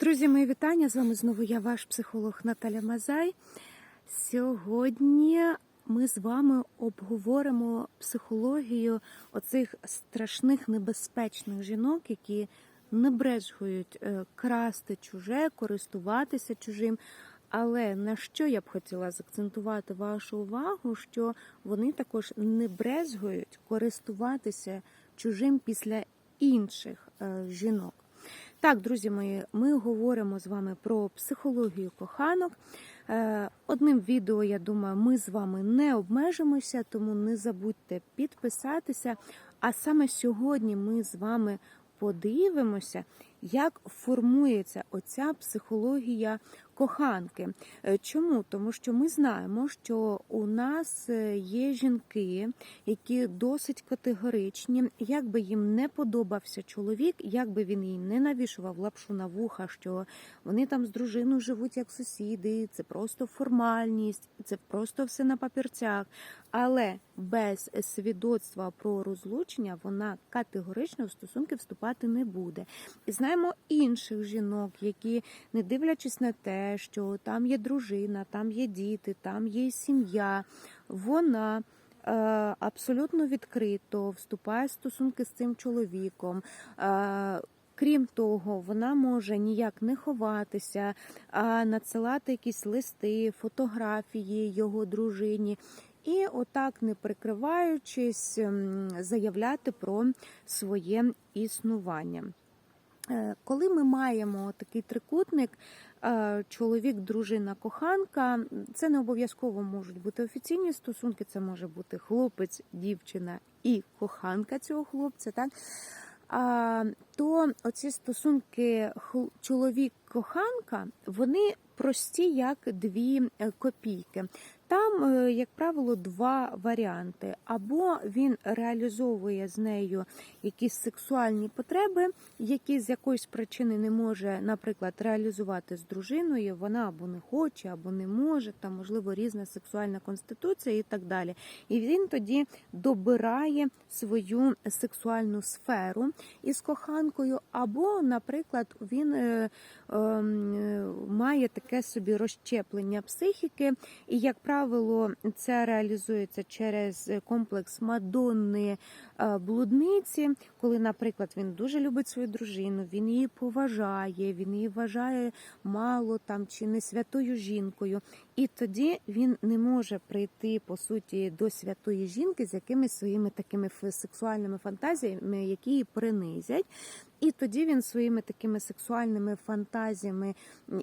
Друзі, мої вітання. З вами знову я, ваш психолог Наталя Мазай. Сьогодні ми з вами обговоримо психологію оцих страшних небезпечних жінок, які не брезгують е, красти чуже, користуватися чужим. Але на що я б хотіла закцентувати вашу увагу, що вони також не брезгують користуватися чужим після інших е, жінок. Так, друзі мої, ми говоримо з вами про психологію коханок. Е, Одним відео, я думаю, ми з вами не обмежимося, тому не забудьте підписатися. А саме сьогодні ми з вами подивимося, як формується оця психологія коханки. Е, Чому? Тому що ми знаємо, що у нас е, є жінки, які досить категоричні, як би їм не подобався чоловік, як би він їй не навішував лапшу на вуха, що вони там з дружиною живуть як сусіди, це просто формальність, це просто все на папірцях. Але без свідоцтва про розлучення вона категорично в стосунки вступати не буде. І знаємо інших жінок, які, не дивлячись на те, що там є дружина, там є діти, там є сім'я, вона. е, Абсолютно відкрито вступає в стосунки з цим чоловіком. Е, Крім того, вона може ніяк не ховатися, а надсилати якісь листи, фотографії його дружині, і отак, не прикриваючись, заявляти про своє існування. Е, Коли ми маємо такий трикутник, чоловік, дружина, коханка, це не обов'язково можуть бути офіційні стосунки, це може бути хлопець, дівчина і коханка цього хлопця. Так? А, то оці стосунки чоловік-коханка, вони прості як дві е, копійки. Там, е, як правило, два варіанти: або він реалізовує з нею якісь сексуальні потреби, які з якоїсь причини не може, наприклад, реалізувати з дружиною. Вона або не хоче, або не може, там можливо різна сексуальна конституція і так далі. І він тоді добирає свою сексуальну сферу із коханкою, або, наприклад, він е, ем, е, має таке собі розщеплення психіки, і, як правило, це реалізується через комплекс Мадонни е, блудниці, коли, наприклад, він дуже любить свою дружину, він її поважає, він її вважає мало там чи не святою жінкою. І тоді він не може прийти по суті до святої жінки з якимись своїми такими сексуальними фантазіями, які її принизять. І тоді він своїми такими сексуальними фантазіями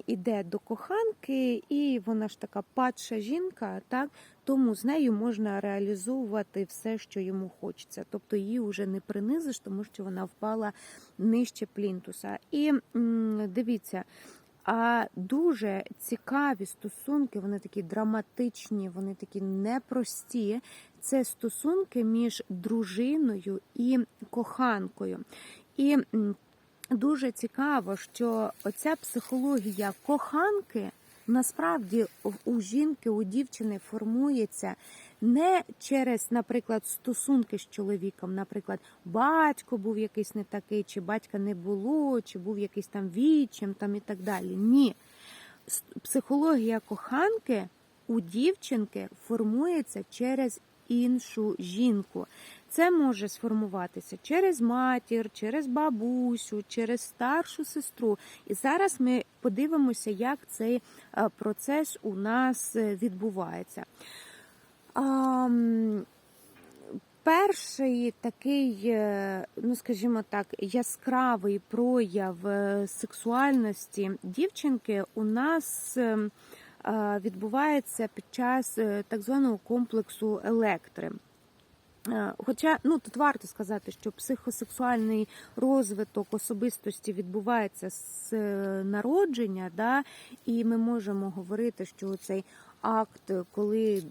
іде до коханки, і вона ж така падша жінка, так тому з нею можна реалізовувати все, що йому хочеться. Тобто її вже не принизиш, тому що вона впала нижче плінтуса. І дивіться. А дуже цікаві стосунки, вони такі драматичні, вони такі непрості. Це стосунки між дружиною і коханкою. І дуже цікаво, що оця психологія коханки насправді у жінки, у дівчини формується не через, наприклад, стосунки з чоловіком, наприклад, батько був якийсь не такий, чи батька не було, чи був якийсь там вічим, там і так далі. Ні. Психологія коханки у дівчинки формується через іншу жінку. Це може сформуватися через матір, через бабусю, через старшу сестру. І зараз ми подивимося, як цей е, процес у нас е, відбувається. Перший такий, е, ну скажімо так, яскравий прояв сексуальності дівчинки у нас е, е, відбувається під час е, так званого комплексу електри. Е, Хоча ну тут варто сказати, що психосексуальний розвиток особистості відбувається з е, народження, да, і ми можемо говорити, що цей акт, коли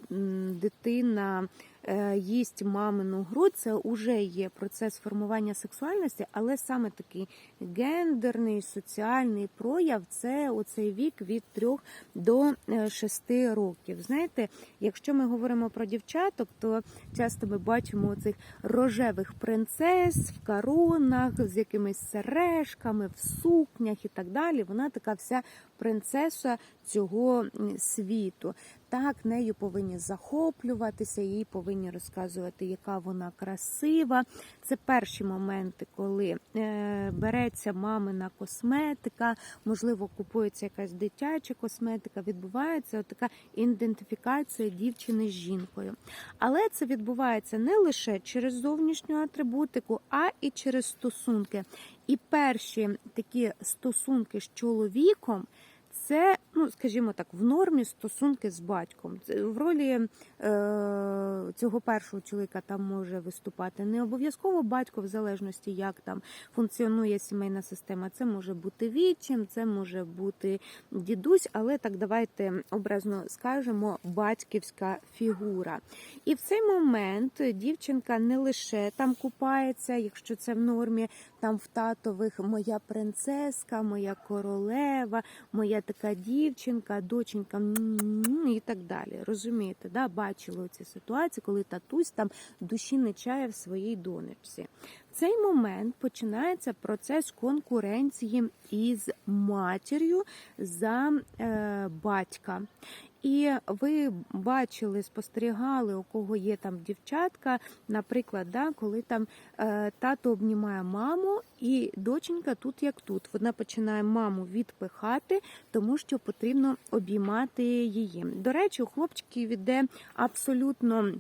дитина е, їсть мамину грудь, це вже є процес формування сексуальності, але саме такий гендерний соціальний прояв це оцей вік від 3 до 6 років. Знаєте, якщо ми говоримо про дівчаток, то часто ми бачимо цих рожевих принцес в коронах з якимись сережками, в сукнях і так далі. Вона така вся принцеса цього світу. Так, нею повинні захоплюватися, їй повинні розказувати, яка вона красива. Це перші моменти, коли е, береться мамина косметика, можливо, купується якась дитяча косметика, відбувається така ідентифікація дівчини з жінкою. Але це відбувається не лише через зовнішню атрибутику, а і через стосунки. І перші такі стосунки з чоловіком. Це, ну скажімо так, в нормі стосунки з батьком. В ролі е, цього першого чоловіка там може виступати не обов'язково батько, в залежності, як там функціонує сімейна система. Це може бути відчим, це може бути дідусь, але так давайте образно скажемо батьківська фігура. І в цей момент дівчинка не лише там купається, якщо це в нормі, там в татових моя принцеска, моя королева, моя така дівчинка, доченька і так далі. Розумієте, да? бачили ці ситуації, коли татусь там душі не чає в своїй донечці. В цей момент починається процес конкуренції із матір'ю за е, батька. І ви бачили, спостерігали, у кого є там дівчатка, наприклад, да, коли там е, тато обнімає маму, і доченька тут як тут. Вона починає маму відпихати, тому що потрібно обіймати її. До речі, у хлопчиків іде абсолютно.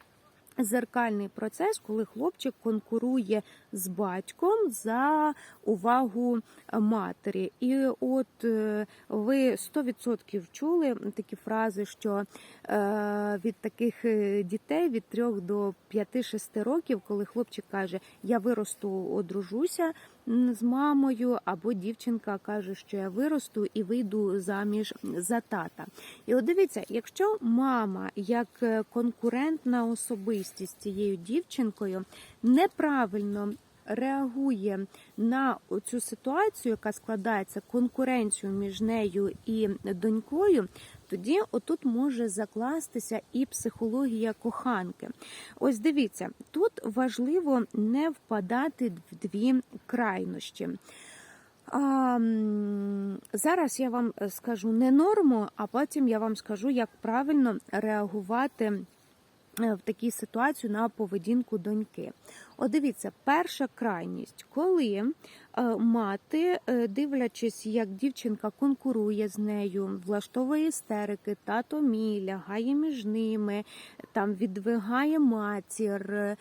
Зеркальний процес, коли хлопчик конкурує з батьком за увагу матері. І от е, ви 100% чули такі фрази, що е, від таких е, дітей від 3 до 5-6 років, коли хлопчик каже, я виросту, одружуся з мамою, або дівчинка каже, що я виросту і вийду заміж за тата. І от дивіться, якщо мама як е, конкурентна особистість цією дівчинкою неправильно реагує на цю ситуацію, яка складається конкуренцію між нею і донькою. Тоді отут може закластися і психологія коханки. Ось дивіться, тут важливо не впадати в дві крайнощі. А, зараз я вам скажу не норму, а потім я вам скажу, як правильно реагувати е, в такій ситуації на поведінку доньки. От дивіться, перша крайність, коли е, мати, е, дивлячись, як дівчинка конкурує з нею, влаштовує істерики, тато мій, лягає між ними, там відвигає матір, е,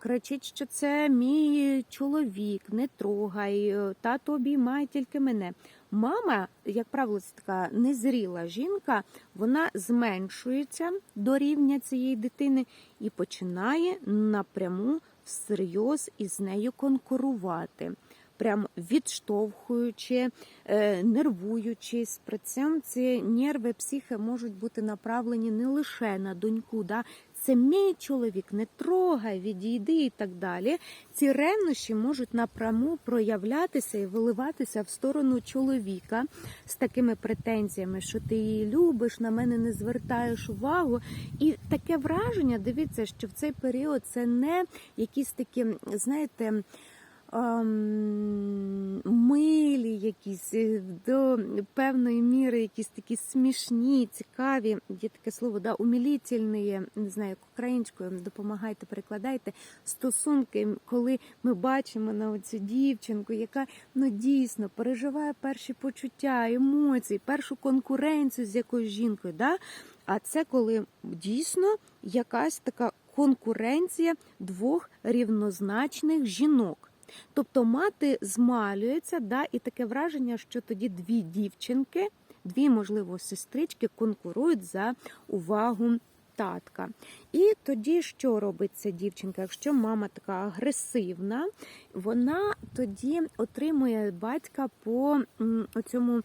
кричить, що це мій чоловік, не трогай, тато обіймає тільки мене. Мама, як правило, це така незріла жінка, вона зменшується до рівня цієї дитини і починає напряму всерйоз із нею конкурувати. Прям відштовхуючи, е, нервуючись, при цьому ці нерви психи можуть бути направлені не лише на доньку, да? Це мій чоловік, не трогай, відійди і так далі. Ці ревнощі можуть напряму проявлятися і виливатися в сторону чоловіка з такими претензіями, що ти її любиш, на мене не звертаєш увагу. І таке враження, дивіться, що в цей період це не якісь такі, знаєте, милі якісь е, до певної міри, якісь такі смішні, цікаві. Є таке слово, да, умілітельні, не знаю, як українською, допомагайте, перекладайте стосунки, коли ми бачимо на цю дівчинку, яка ну дійсно переживає перші почуття, емоції, першу конкуренцію з якоюсь жінкою. Да? А це коли дійсно якась така конкуренція двох рівнозначних жінок. Тобто мати змалюється, да, і таке враження, що тоді дві дівчинки, дві, можливо, сестрички конкурують за увагу татка. І тоді що робить ця дівчинка? Якщо мама така агресивна, вона тоді отримує батька по цьому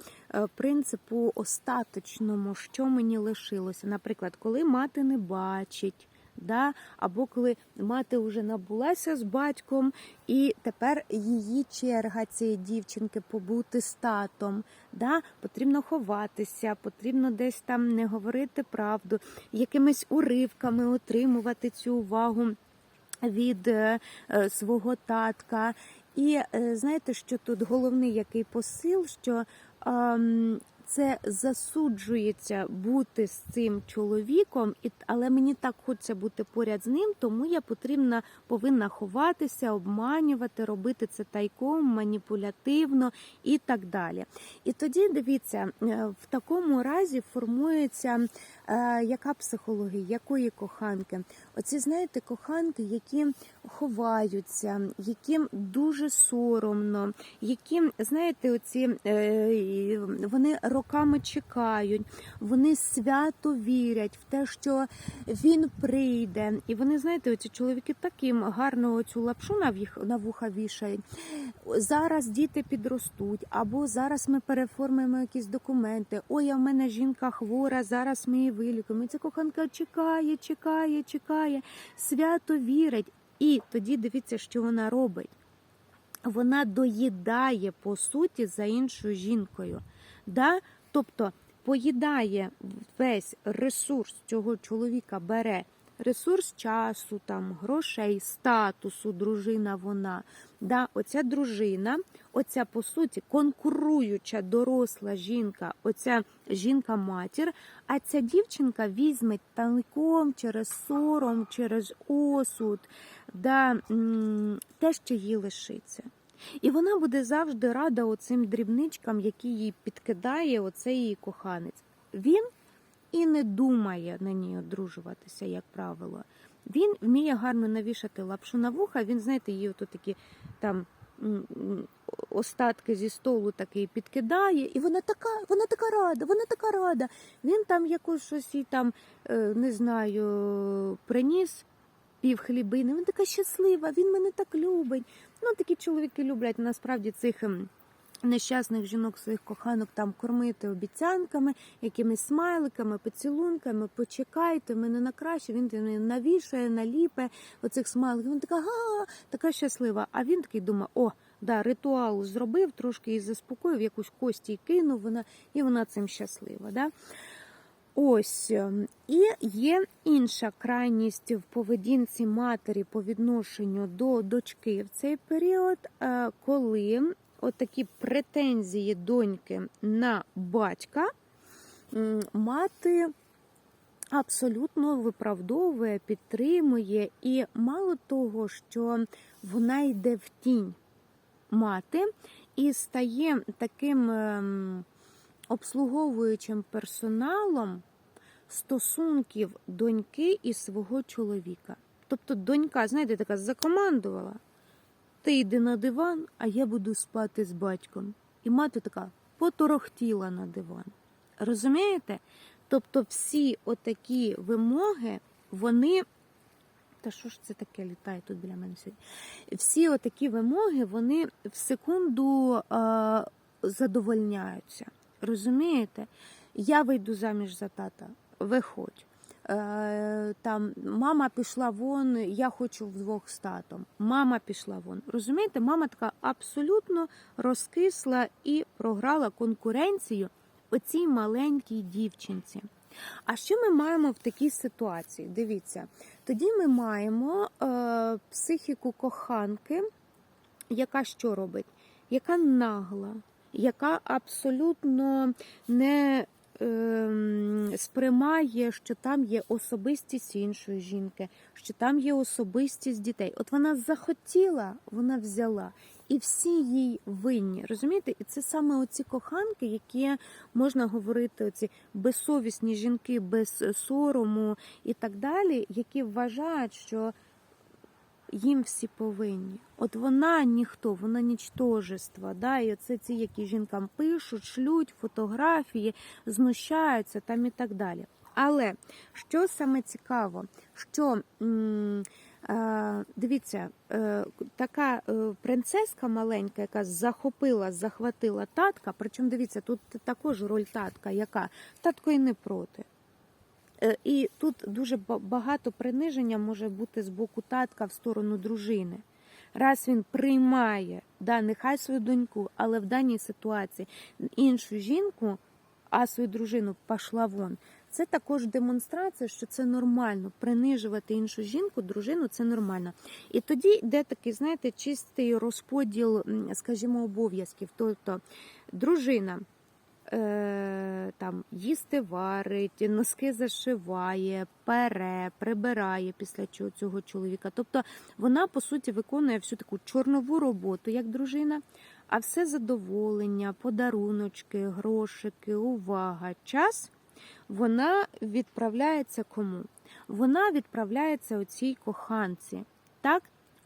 принципу остаточному, що мені лишилося. Наприклад, коли мати не бачить Да? Або коли мати вже набулася з батьком, і тепер її черга цієї дівчинки побути з татом. Да? Потрібно ховатися, потрібно десь там не говорити правду, якимись уривками отримувати цю увагу від е, е, свого татка. І е, знаєте, що тут головний який посил, що ем, це засуджується бути з цим чоловіком, і, але мені так хочеться бути поряд з ним, тому я потрібна повинна ховатися, обманювати, робити це тайком, маніпулятивно і так далі. І тоді дивіться, е, в такому разі формується е, яка психологія, якої коханки? Оці, знаєте, коханки, які ховаються, яким дуже соромно, яким, знаєте, оці е, вони роками чекають, вони свято вірять в те, що він прийде. І вони, знаєте, оці чоловіки таким гарно цю лапшу на віх- на вуха вішають. Зараз діти підростуть, або зараз ми переформуємо якісь документи. Ой, а в мене жінка хвора, зараз ми її вилікуємо. І ця коханка чекає, чекає, чекає, свято вірить. І тоді дивіться, що вона робить. Вона доїдає по суті за іншою жінкою. Да? Тобто поїдає весь ресурс цього чоловіка, бере ресурс часу, там, грошей, статусу, дружина вона. Да? Оця дружина, оця по суті конкуруюча доросла жінка, оця жінка-матір, а ця дівчинка візьме тайком через сором, через осуд, да, те, що їй лишиться. І вона буде завжди рада оцим дрібничкам, які їй підкидає оцей її коханець. Він і не думає на ній одружуватися, як правило. Він вміє гарно навішати лапшу на вуха. Він, знаєте, її ото такі там остатки зі столу такий підкидає, і вона така, вона така рада, вона така рада. Він там якось щось їй там, е, не знаю, приніс пів хлібини. Вона така щаслива, він мене так любить. Ну, такі чоловіки люблять насправді цих. Нещасних жінок своїх коханок там кормити обіцянками, якимись смайликами, поцілунками, почекайте мене на краще. Він навішає, наліпе оцих смайликів. Вона така га, така щаслива. А він такий думає, о, да, ритуал зробив, трошки її заспокоїв, якусь кості кинув вона, і вона цим щаслива. Да? Ось ем, і є інша крайність в поведінці матері по відношенню до дочки в цей період, е, коли отакі претензії доньки на батька мати абсолютно виправдовує, підтримує, і мало того, що вона йде в тінь мати і стає таким. ем, обслуговуючим персоналом стосунків доньки і свого чоловіка. Тобто донька, знаєте, така закомандувала. Ти йди на диван, а я буду спати з батьком. І мати така поторохтіла на диван. Розумієте? Тобто всі отакі вимоги, вони. Та що ж це таке літає тут біля мене сьогодні? Всі отакі вимоги, вони в секунду е, задовольняються. Розумієте? Я вийду заміж за тата, виходь. Е, там мама пішла вон, я хочу вдвох з татом. Мама пішла вон. Розумієте, мама така абсолютно розкисла і програла конкуренцію оцій маленькій дівчинці. А що ми маємо в такій ситуації? Дивіться, тоді ми маємо е, психіку коханки, яка що робить? Яка нагла, яка абсолютно не сприймає, що там є особистість іншої жінки, що там є особистість дітей. От вона захотіла, вона взяла. І всі їй винні, розумієте? І це саме оці коханки, які можна говорити, оці безсовісні жінки без сорому і так далі, які вважають, що їм всі повинні. От вона ніхто, вона нічтожество. Да? І оце ці, які жінкам пишуть, шлють фотографії, знущаються там і так далі. Але що саме цікаво, що е, дивіться, е, така е, принцеска маленька, яка захопила, захватила татка, причому дивіться, тут також роль татка, яка татко і не проти. Е, І тут дуже багато приниження може бути з боку татка в сторону дружини. Раз він приймає, да, нехай свою доньку, але в даній ситуації іншу жінку, а свою дружину пошла вон. Це також демонстрація, що це нормально. Принижувати іншу жінку, дружину це нормально. І тоді йде такий, знаєте, чистий розподіл, скажімо, обов'язків. Тобто дружина е, там їсти варить, носки зашиває, пере, прибирає після цього чоловіка. Тобто вона по суті виконує всю таку чорнову роботу як дружина, а все задоволення, подаруночки, грошики, увага, час вона відправляється кому? Вона відправляється оцій коханці. Так?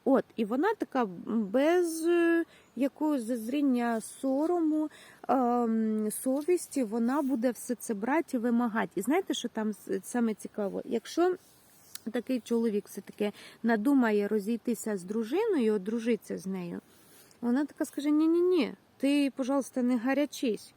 От, і вона така без е, якогось зазріння сорому, совісті, вона буде все це брати і вимагати. І знаєте, що там саме цікаво? Якщо такий чоловік все-таки надумає розійтися з дружиною, одружитися з нею, вона така скаже: ні-ні-ні, ти, пожалуйста, не гарячись.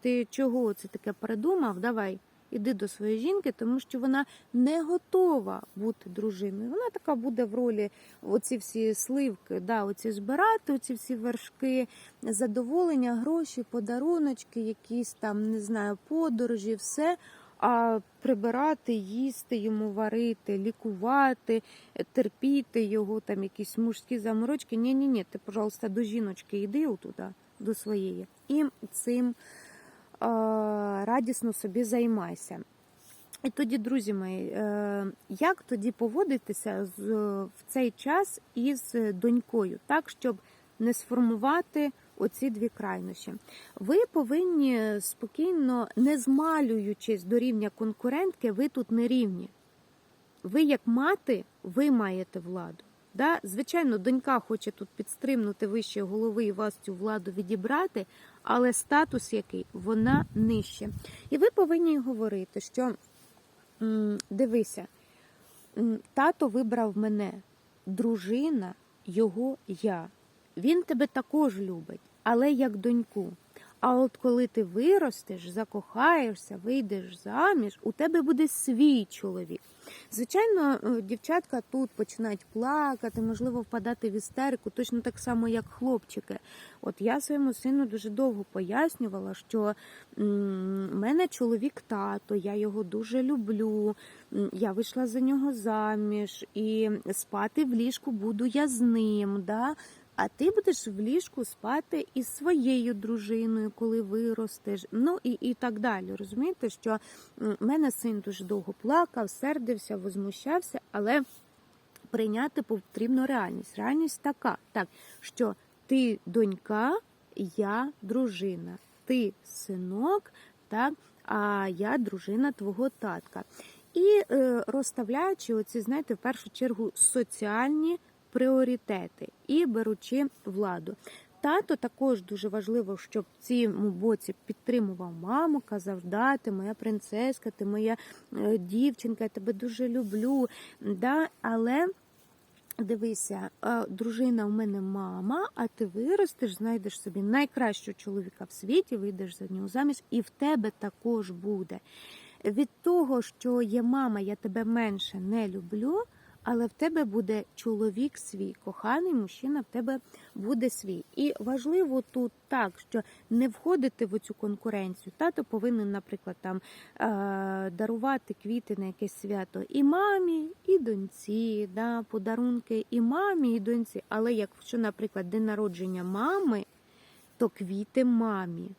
Ти чого це таке придумав? Давай. Іди до своєї жінки, тому що вона не готова бути дружиною. Вона така буде в ролі оці всі сливки, да, оці збирати, оці всі вершки, задоволення, гроші, подаруночки, якісь там, не знаю, подорожі, все. А прибирати, їсти йому варити, лікувати, терпіти його, там якісь мужські заморочки. Ні, ні, ні, ти, пожалуйста, до жіночки йди отуда, до своєї. І цим радісно собі займайся. І тоді, друзі мої, е, як тоді поводитися в цей час із донькою, так, щоб не сформувати оці дві крайнощі? Ви повинні спокійно, не змалюючись до рівня конкурентки, ви тут не рівні. Ви, як мати, ви маєте владу. Да? Звичайно, донька хоче тут підстримнути вище голови і вас цю владу відібрати, але статус який вона нижче. І ви повинні говорити, що дивися, тато вибрав мене, дружина його я. Він тебе також любить, але як доньку. А от коли ти виростеш, закохаєшся, вийдеш заміж, у тебе буде свій чоловік. Звичайно, е, дівчатка тут починають плакати, можливо, впадати в істерику, точно так само, як хлопчики. От я своєму сину дуже довго пояснювала, що в мене чоловік тато, я його дуже люблю, я вийшла за нього заміж, і спати в ліжку буду я з ним. Да? А ти будеш в ліжку спати із своєю дружиною, коли виростеш. Ну і, і так далі. Розумієте, що в мене син дуже довго плакав, сердився, возмущався, але прийняти потрібно реальність. Реальність така, так, що ти донька, я дружина, ти синок, так, а я дружина твого татка. І е, розставляючи оці, знаєте, в першу чергу соціальні пріоритети і беручи владу. Тато також дуже важливо, щоб в цьому боці підтримував маму, казав, да, ти моя принцеска, ти моя е, дівчинка, я тебе дуже люблю. Да? Але дивися, е, дружина в мене мама, а ти виростеш, знайдеш собі найкращого чоловіка в світі, вийдеш за нього заміж, і в тебе також буде. Від того, що є мама, я тебе менше не люблю. Але в тебе буде чоловік свій, коханий мужчина в тебе буде свій. І важливо тут так, що не входити в цю конкуренцію. Тато повинен, наприклад, там е, дарувати квіти на якесь свято і мамі, і доньці, да, подарунки і мамі, і доньці. Але якщо, наприклад, день народження мами, то квіти мамі.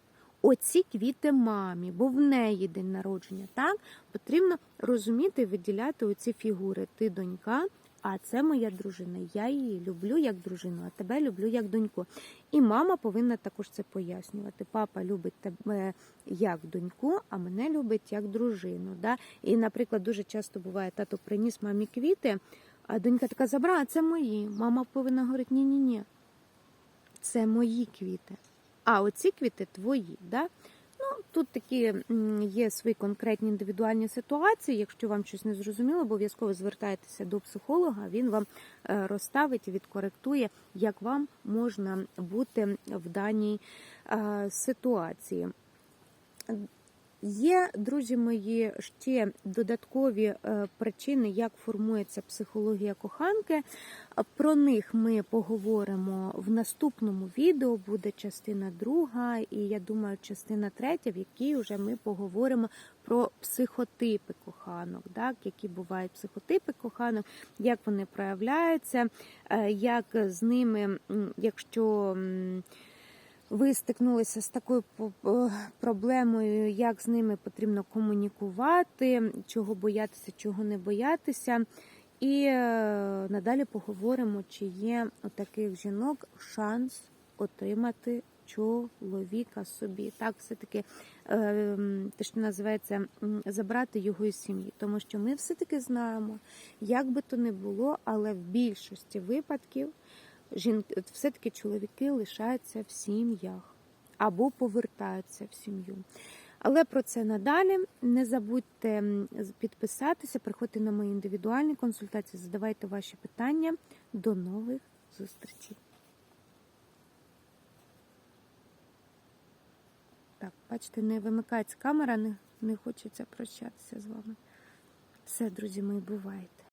Оці квіти мамі, бо в неї день народження. Так потрібно розуміти і виділяти оці фігури. Ти донька, а це моя дружина. Я її люблю як дружину, а тебе люблю як доньку. І мама повинна також це пояснювати. Папа любить тебе як доньку, а мене любить як дружину. Да? І, наприклад, дуже часто буває, тато приніс мамі квіти, а донька така забрала, це мої. Мама повинна говорити: ні-ні ні, це мої квіти. А оці квіти твої. Да? Ну, Тут такі є свої конкретні індивідуальні ситуації. Якщо вам щось не зрозуміло, обов'язково звертайтеся до психолога, він вам е, розставить і відкоректує, як вам можна бути в даній е, ситуації. Є, друзі мої, ще додаткові е, причини, як формується психологія коханки. Про них ми поговоримо в наступному відео. Буде частина друга, і я думаю, частина третя, в якій вже ми поговоримо про психотипи коханок, так, які бувають психотипи коханок, як вони проявляються, е, як з ними, якщо. Ви стикнулися з такою проблемою, як з ними потрібно комунікувати, чого боятися, чого не боятися. І е, надалі поговоримо, чи є у таких жінок шанс отримати чоловіка собі. Так, все-таки е, те, що називається забрати його із сім'ї. Тому що ми все-таки знаємо, як би то не було, але в більшості випадків жінки, все-таки чоловіки лишаються в сім'ях або повертаються в сім'ю. Але про це надалі. Не забудьте підписатися, приходьте на мої індивідуальні консультації, задавайте ваші питання. До нових зустрічей. Так, бачите, не вимикається камера, не, не хочеться прощатися з вами. Все, друзі мої, бувайте.